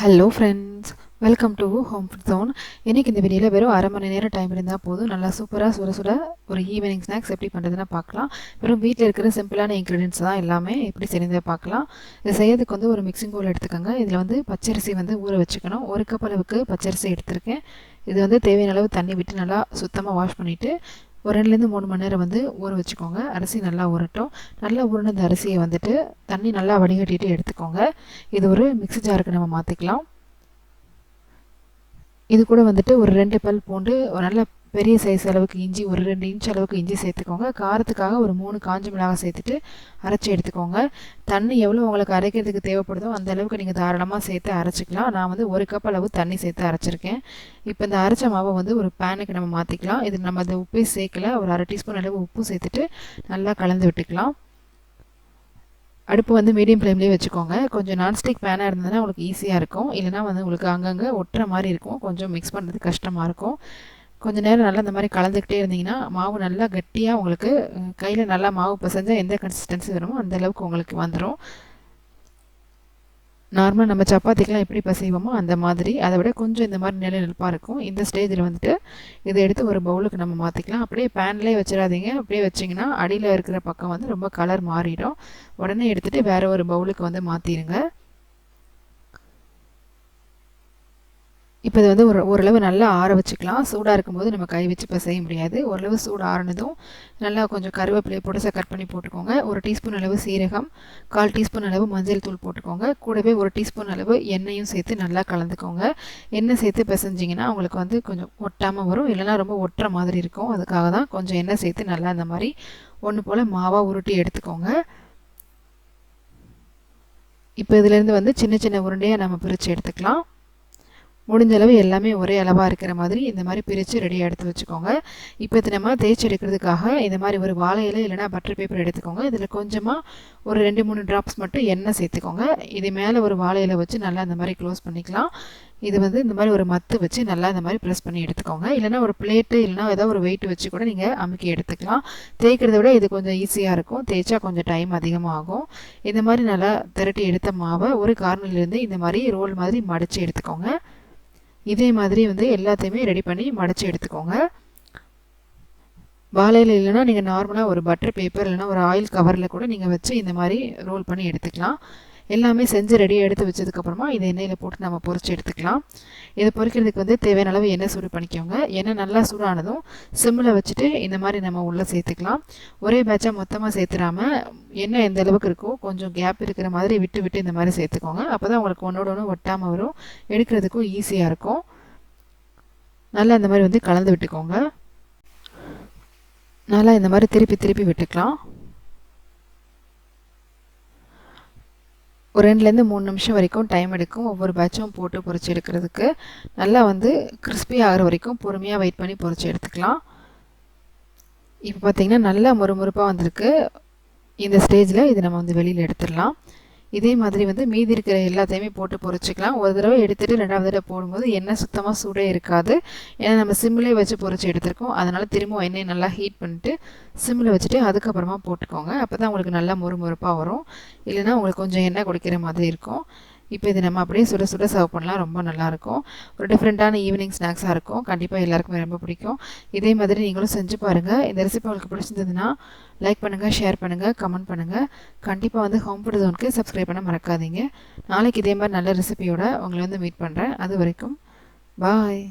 Hello friends welcome to home food zone இன்றைக்கி இந்த வீடியோவில் வெறும் அரை மணி நேரம் டைம் இருந்தால் போதும். நல்லா சூப்பராக சுட சுட ஒரு ஈவினிங் ஸ்நாக்ஸ் எப்படி பண்ணுறதுன்னு பார்க்கலாம். வெறும் வீட்டில் இருக்கிற சிம்பிளான இன்க்ரீடியன்ஸ் தான் எல்லாமே எப்படி செய்யறதை பார்க்கலாம். இது செய்யறதுக்கு வந்து ஒரு மிக்சிங் பவுல் எடுத்துக்கோங்க. இதில் வந்து பச்சரிசி வந்து ஊற வச்சுக்கணும். ஒரு கப் அளவுக்கு பச்சரிசி எடுத்திருக்கேன். இது வந்து தேவையான அளவு தண்ணி விட்டு நல்லா சுத்தமாக வாஷ் பண்ணிவிட்டு ஒரு ரெண்டுலேருந்து மூணு மணி நேரம் வந்து ஊற வச்சுக்கோங்க. அரிசி நல்லா ஊறட்டும். நல்லா ஊறின இந்த அரிசியை வந்துட்டு தண்ணி நல்லா வடிகட்டிட்டு எடுத்துக்கோங்க. இது ஒரு மிக்சி ஜாருக்கு நம்ம மாற்றிக்கலாம் இது கூட வந்துட்டு ஒரு ரெண்டு பல் பூண்டு ஒரு நல்ல பெரிய சைஸ் அளவுக்கு இஞ்சி ஒரு ரெண்டு இன்ச் அளவுக்கு இஞ்சி சேர்த்துக்கோங்க. காரத்துக்காக ஒரு மூணு காஞ்ச மிளகாய் சேர்த்துட்டு அரைச்சி எடுத்துக்கோங்க. தண்ணி எவ்வளோ உங்களுக்கு அரைக்கிறதுக்கு தேவைப்படுதோ அந்த அளவுக்கு நீங்கள் தாராளமாக சேர்த்து அரைச்சிக்கலாம். நான் வந்து ஒரு கப் அளவு தண்ணி சேர்த்து அரைச்சிருக்கேன். இப்போ இந்த அரைச்ச மாவை வந்து ஒரு பேனுக்கு நம்ம மாற்றிக்கலாம் இது நம்ம அந்த உப்பே சேர்க்கல. ஒரு அரை டீஸ்பூன் அளவு உப்பு சேர்த்துட்டு நல்லா கலந்து விட்டுக்கலாம். அடுப்பு வந்து மீடியம் ஃப்ளேம்லேயே வச்சுக்கோங்க. கொஞ்சம் நான்ஸ்டிக் பேனாக இருந்ததுன்னா உங்களுக்கு ஈஸியாக இருக்கும். இல்லைனா வந்து உங்களுக்கு அங்கங்கே ஒட்டுற மாதிரி இருக்கும். கொஞ்சம் மிக்ஸ் பண்ணுறது கஷ்டமாக இருக்கும். கொஞ்சம் நேரம் நல்லா இந்த மாதிரி கலந்துக்கிட்டே இருந்தீங்கன்னா மாவு நல்லா கட்டியாக உங்களுக்கு கையில் நல்லா மாவு பிசைஞ்சால் எந்த கன்சிஸ்டன்சி வருமோ அந்த அளவுக்கு உங்களுக்கு வந்துடும் நார்மலாக நம்ம சப்பாத்திக்கெலாம் எப்படி பசைவோமோ அந்த மாதிரி அதை விட கொஞ்சம் இந்த மாதிரி நிலை நெருப்பாக இருக்கும். இந்த ஸ்டேஜில் வந்துட்டு இதை எடுத்து ஒரு பவுலுக்கு நம்ம மாற்றிக்கலாம் அப்படியே பேன்லேயே வச்சிடாதீங்க. அப்படியே வச்சிங்கன்னா அடியில் இருக்கிற பக்கம் வந்து ரொம்ப கலர் மாறிடும். உடனே எடுத்துகிட்டு வேறு ஒரு பவுலுக்கு வந்து மாற்றிடுங்க இப்போ இது வந்து ஒரு ஓரளவு நல்லா ஆற வச்சுக்கலாம். சூடாக இருக்கும்போது நம்ம கை வச்சு இப்போ செய்ய முடியாது. ஓரளவு சூடு ஆறினதும் நல்லா கொஞ்சம் கருவேப்பிலையை போட்டு கட் பண்ணி போட்டுக்கோங்க. ஒரு டீஸ்பூன் அளவு சீரகம் கால் டீஸ்பூன் அளவு மஞ்சள் தூள் போட்டுக்கோங்க. கூடவே ஒரு டீஸ்பூன் அளவு எண்ணெயும் சேர்த்து நல்லா கலந்துக்கோங்க. எண்ணெய் சேர்த்து பிசைஞ்சிங்கன்னா உங்களுக்கு வந்து கொஞ்சம் ஒட்டாமல் வரும். இல்லைனா ரொம்ப ஒட்டுற மாதிரி இருக்கும். அதுக்காக தான் கொஞ்சம் எண்ணெய் சேர்த்து நல்லா இந்த மாதிரி ஒன்று போல் மாவாக உருட்டி எடுத்துக்கோங்க. இப்போ இதுலேருந்து வந்து சின்ன சின்ன உருண்டையாக நம்ம பிரித்து எடுத்துக்கலாம். முடிஞ்சளவு எல்லாமே ஒரே அளவாக இருக்கிற மாதிரி இந்த மாதிரி பிரித்து ரெடியாக எடுத்து வச்சுக்கோங்க. இப்போ இது நம்ம தேய்ச்சி எடுக்கிறதுக்காக இந்த மாதிரி ஒரு வாழையில இல்லைனா பட்டர் பேப்பர் எடுத்துக்கோங்க. இதில் கொஞ்சமாக ஒரு ரெண்டு மூணு ட்ராப்ஸ் மட்டும் எண்ணெய் சேர்த்துக்கோங்க. இது மேலே ஒரு வாழை இலை வச்சு நல்லா இந்த மாதிரி க்ளோஸ் பண்ணிக்கலாம். இது வந்து இந்த மாதிரி ஒரு மத்து வச்சு நல்லா இந்த மாதிரி ப்ரெஸ் பண்ணி எடுத்துக்கோங்க. இல்லைனா ஒரு பிளேட்டு இல்லைனா ஏதோ ஒரு வெயிட் வச்சு கூட நீங்கள் அமுக்கி எடுத்துக்கலாம். தேய்க்கிறத விட இது கொஞ்சம் ஈஸியாக இருக்கும். தேய்ச்சா கொஞ்சம் டைம் அதிகமாகும். இந்த மாதிரி நல்லா திரட்டி எடுத்த மாவை ஒரு கார்னர்லேருந்து இந்த மாதிரி ரோல் மாதிரி மடித்து எடுத்துக்கோங்க. இதே மாதிரி வந்து எல்லாத்தையுமே ரெடி பண்ணி மடித்து எடுத்துக்கோங்க. வாழையில் இல்லைன்னா நீங்கள் நார்மலாக ஒரு பட்டர் பேப்பர் இல்லைனா ஒரு ஆயில் கவரில் கூட நீங்கள் வச்சு இந்த மாதிரி ரோல் பண்ணி எடுத்துக்கலாம். எல்லாமே செஞ்சு ரெடியாக எடுத்து வச்சதுக்கப்புறமா இதை எண்ணெயில் போட்டு நம்ம பொறிச்சு எடுத்துக்கலாம். இதை பொறிக்கிறதுக்கு வந்து தேவையான அளவு எண்ணெய் சூடு பண்ணிக்கோங்க. எண்ணெய் நல்லா சூடானதும் சிம்மில் வச்சுட்டு இந்த மாதிரி நம்ம உள்ளே சேர்த்துக்கலாம். ஒரே பேட்சாக மொத்தமாக சேர்த்துடாமல் எண்ணெய் எந்த அளவுக்கு இருக்கோ கொஞ்சம் கேப் இருக்கிற மாதிரி விட்டு விட்டு இந்த மாதிரி சேர்த்துக்கோங்க. அப்போ தான் உங்களுக்கு ஒன்றோட ஒன்று ஒட்டாமல் வரும். எடுக்கிறதுக்கும் ஈஸியாக இருக்கும். நல்லா இந்த மாதிரி வந்து கலந்து விட்டுக்கோங்க. நல்லா இந்த மாதிரி திருப்பி திருப்பி விட்டுக்கலாம். ஒரு ரெண்டுலேருந்து மூணு நிமிஷம் வரைக்கும் டைம் எடுக்கும். ஒவ்வொரு பேட்சும் போட்டு பொறிச்சு எடுக்கிறதுக்கு. நல்லா வந்து கிறிஸ்பி ஆகிற வரைக்கும் பொறுமையாக வெயிட் பண்ணி பொறிச்சு எடுத்துக்கலாம். இப்போ பார்த்திங்கன்னா நல்லா முறுமுறுப்பாக வந்திருக்கு. இந்த ஸ்டேஜில் இதை நம்ம வந்து வெளியில் எடுத்துடலாம். இதே மாதிரி வந்து மீதி இருக்கிற எல்லாத்தையுமே போட்டு பொறிச்சிக்கலாம். ஒரு தடவை எடுத்துகிட்டு ரெண்டாவது தடவை போடும்போது எண்ணெய் சுத்தமாக சூடே இருக்காது. ஏன்னா நம்ம சிம்மிலே வச்சு பொறிச்சு எடுத்திருக்கோம். அதனால் திரும்பவும் எண்ணெய் நல்லா ஹீட் பண்ணிட்டு சிம்மில் வச்சுட்டு அதுக்கப்புறமா போட்டுக்கோங்க. அப்போ தான் உங்களுக்கு நல்லா முறுமுறுப்பாக வரும். இல்லைனா உங்களுக்கு கொஞ்சம் எண்ணெய் குடிக்கிற மாதிரி இருக்கும். இப்போ இது நம்ம அப்படியே சுட சுட சர்வ் பண்ணலாம். ரொம்ப நல்லாயிருக்கும். ஒரு டிஃப்ரெண்ட்டான ஈவினிங் ஸ்நாக்ஸாக இருக்கும். கண்டிப்பாக எல்லாருக்குமே ரொம்ப பிடிக்கும். இதே மாதிரி நீங்களும் செஞ்சு பாருங்கள் இந்த ரெசிபி உங்களுக்கு பிடிச்சிருந்ததுன்னா லைக் பண்ணுங்கள் ஷேர் பண்ணுங்கள் கமெண்ட் பண்ணுங்கள் கண்டிப்பாக வந்து ஹோம் ஃபுட் ஜோனுக்கு சப்ஸ்கிரைப் பண்ண மறக்காதீங்க. நாளைக்கு இதே மாதிரி நல்ல ரெசிபியோட உங்களை வந்து மீட் பண்ணுறேன் அது வரைக்கும் பாய்